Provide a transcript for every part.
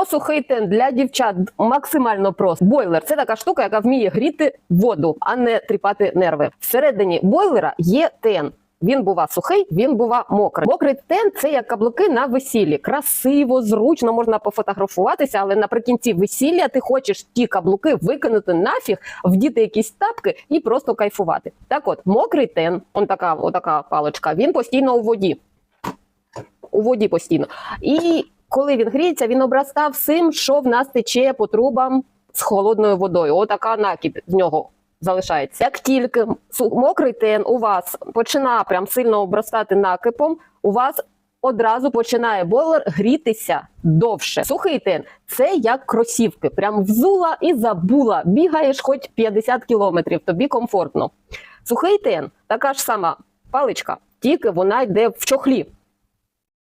Про сухий тен для дівчат максимально просто. Бойлер це така штука, яка вміє гріти воду, а не тріпати нерви. Всередині бойлера є тен. Він бува сухий, він бува мокрий. Мокрий тен це як каблуки на весіллі. Красиво, зручно можна пофотографуватися, але наприкінці весілля ти хочеш ті каблуки викинути нафіг, вдіти якісь тапки і просто кайфувати. Так от, мокрий тен, он така, отака паличка, він постійно у воді. У воді постійно. І коли він гріється, він обрастав всім, що в нас тече по трубам з холодною водою. Отака накіп з нього залишається. Як тільки мокрий тен у вас починає прям сильно обростати накипом, у вас одразу починає бойлер грітися довше. Сухий тен це як кросівки. Прям взула і забула. Бігаєш хоч 50 кілометрів, тобі комфортно. Сухий тен така ж сама паличка, тільки вона йде в чохлі.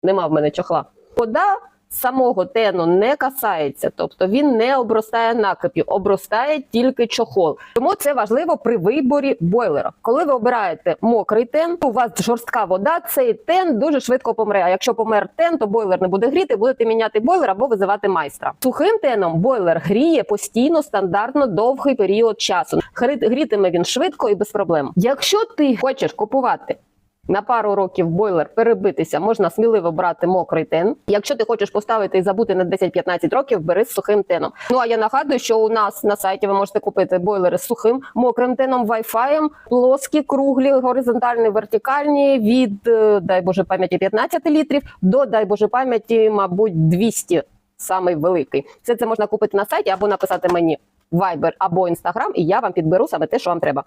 Нема в мене чохла. Вода самого тену не касається, тобто він не обростає накип'ю, обростає тільки чохол. Тому це важливо при виборі бойлера. Коли ви обираєте мокрий тен, у вас жорстка вода, цей тен дуже швидко помре. А якщо помер тен, то бойлер не буде гріти, будете міняти бойлер або визивати майстра. Сухим теном бойлер гріє постійно, стандартно довгий період часу. Грітиме він швидко і без проблем. Якщо ти хочеш купувати на пару років бойлер перебитися, можна сміливо брати мокрий тен. Якщо ти хочеш поставити і забути на 10-15 років, бери з сухим теном. Ну а я нагадую, що у нас на сайті ви можете купити бойлери з сухим мокрим теном, вайфаєм, плоскі, круглі, горизонтальні, вертикальні від е, дай Боже пам'яті 15 літрів до дай Боже пам'яті, мабуть, 200 самий великий. Все це можна купити на сайті або написати мені в Viber або Instagram, і я вам підберу саме те, що вам треба.